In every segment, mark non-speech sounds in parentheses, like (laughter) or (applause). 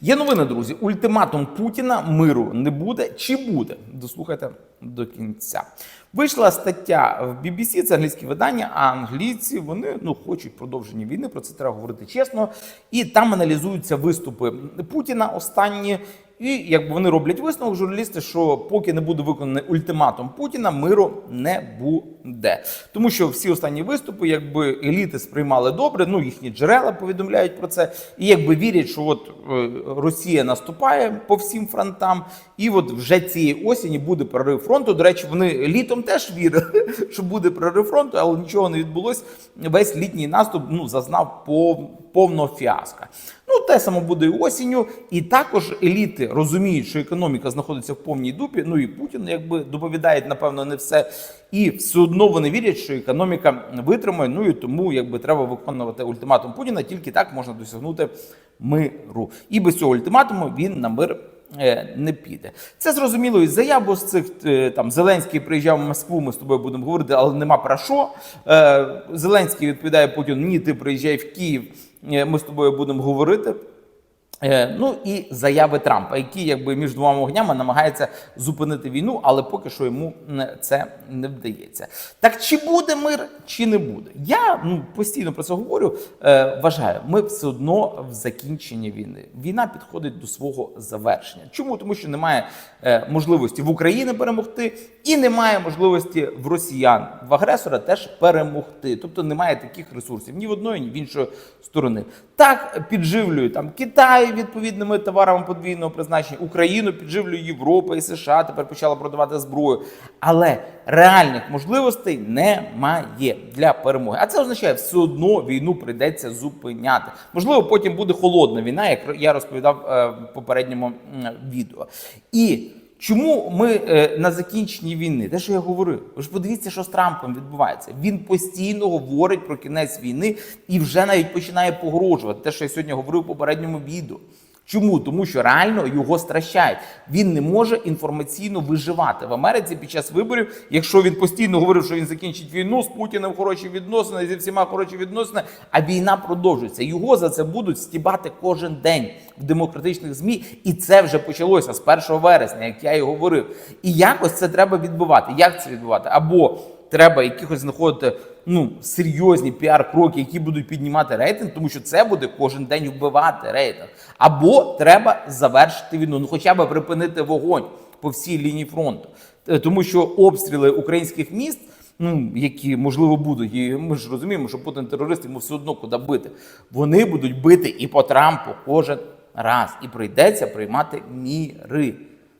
Є новини, друзі. Ультиматум Путіна миру не буде чи буде? Дослухайте до кінця. Вийшла стаття в BBC, це англійське видання, а англійці вони ну хочуть продовження війни. Про це треба говорити чесно. І там аналізуються виступи Путіна останні. І якби вони роблять висновок, журналісти, що поки не буде виконаний ультиматум Путіна, миру не буде. Тому що всі останні виступи, якби еліти сприймали добре, ну їхні джерела повідомляють про це, і якби вірять, що от е, Росія наступає по всім фронтам, і от вже цієї осені буде прорив фронту. До речі, вони літом теж вірили, (laughs) що буде прорив фронту, але нічого не відбулось. Весь літній наступ ну зазнав пов- повного фіаска. Те саме буде і осінню. І також еліти розуміють, що економіка знаходиться в повній дупі. Ну і Путін якби доповідає, напевно, не все. І все одно вони вірять, що економіка витримає. Ну і тому якби треба виконувати ультиматум Путіна. Тільки так можна досягнути миру. І без цього ультиматуму він на мир. Е, Не піде. Це зрозуміло із заяв, бо з цих е, там Зеленський приїжджав в Москву. Ми з тобою будемо говорити, але нема про що. Е, Зеленський відповідає Путіну: Ні, ти приїжджай в Київ. Ми з тобою будемо говорити. Е, Ну і заяви Трампа, які якби між двома вогнями намагається зупинити війну, але поки що йому це не вдається. Так чи буде мир, чи не буде? Я ну постійно про це говорю. Е, Вважаю, ми все одно в закінченні війни. Війна підходить до свого завершення. Чому? Тому що немає е, можливості в Україні перемогти, і немає можливості в росіян в агресора теж перемогти. Тобто немає таких ресурсів ні в одної, ні в іншої сторони. Так підживлює там Китай відповідними товарами подвійного призначення, Україну підживлює Європа і США. Тепер почала продавати зброю. Але реальних можливостей немає для перемоги. А це означає, все одно війну прийдеться зупиняти. Можливо, потім буде холодна війна, як я розповідав е, в попередньому відео. І Чому ми е, на закінченні війни? Те, що я говорив, ви ж подивіться, що з Трампом відбувається. Він постійно говорить про кінець війни і вже навіть починає погрожувати. Те, що я сьогодні говорив у попередньому відео. Чому? Тому що реально його стращають. Він не може інформаційно виживати в Америці під час виборів. Якщо він постійно говорив, що він закінчить війну з Путіним хороші відносини, зі всіма хороші відносини, а війна продовжується. Його за це будуть стібати кожен день в демократичних змі, і це вже почалося з 1 вересня, як я і говорив. І якось це треба відбувати. Як це відбувати? Або треба якихось знаходити ну серйозні піар-кроки, які будуть піднімати рейтинг, тому що це буде кожен день вбивати рейтинг. Або треба завершити війну, ну хоча б припинити вогонь по всій лінії фронту, Е, тому що обстріли українських міст. Ну, які можливо будуть, і ми ж розуміємо, що Путін терорист йому все одно куди бити. Вони будуть бити і по Трампу кожен раз, і прийдеться приймати міри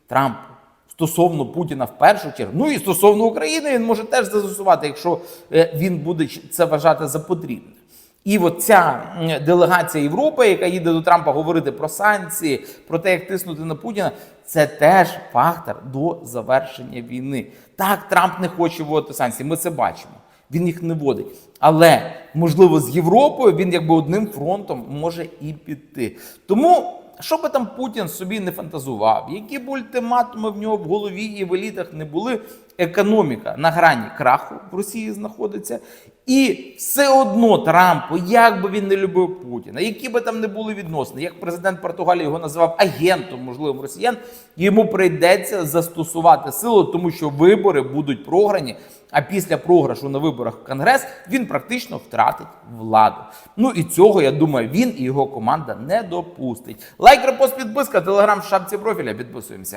Трампу стосовно Путіна в першу чергу. Ну і стосовно України він може теж застосувати, якщо е, він буде це вважати за потрібне. І от ця делегація Європи, яка їде до Трампа говорити про санкції, про те, як тиснути на Путіна, це теж фактор до завершення війни. Так, Трамп не хоче вводити санкції, ми це бачимо. Він їх не вводить. Але можливо з Європою він якби одним фронтом може і піти. Тому. Що би там Путін собі не фантазував, які б ультиматуми в нього в голові і в елітах не були, економіка на грані краху в Росії знаходиться, і все одно Трампу, як би він не любив Путіна, які би там не були відносини, як президент Португалії його називав агентом, можливо, росіян, йому прийдеться застосувати силу, тому що вибори будуть програні. А після програшу на виборах в Конгрес він практично втратить владу. Ну і цього я думаю, він і його команда не допустить. Лайк, репост, підписка, телеграм в шапці профіля. Підписуємося.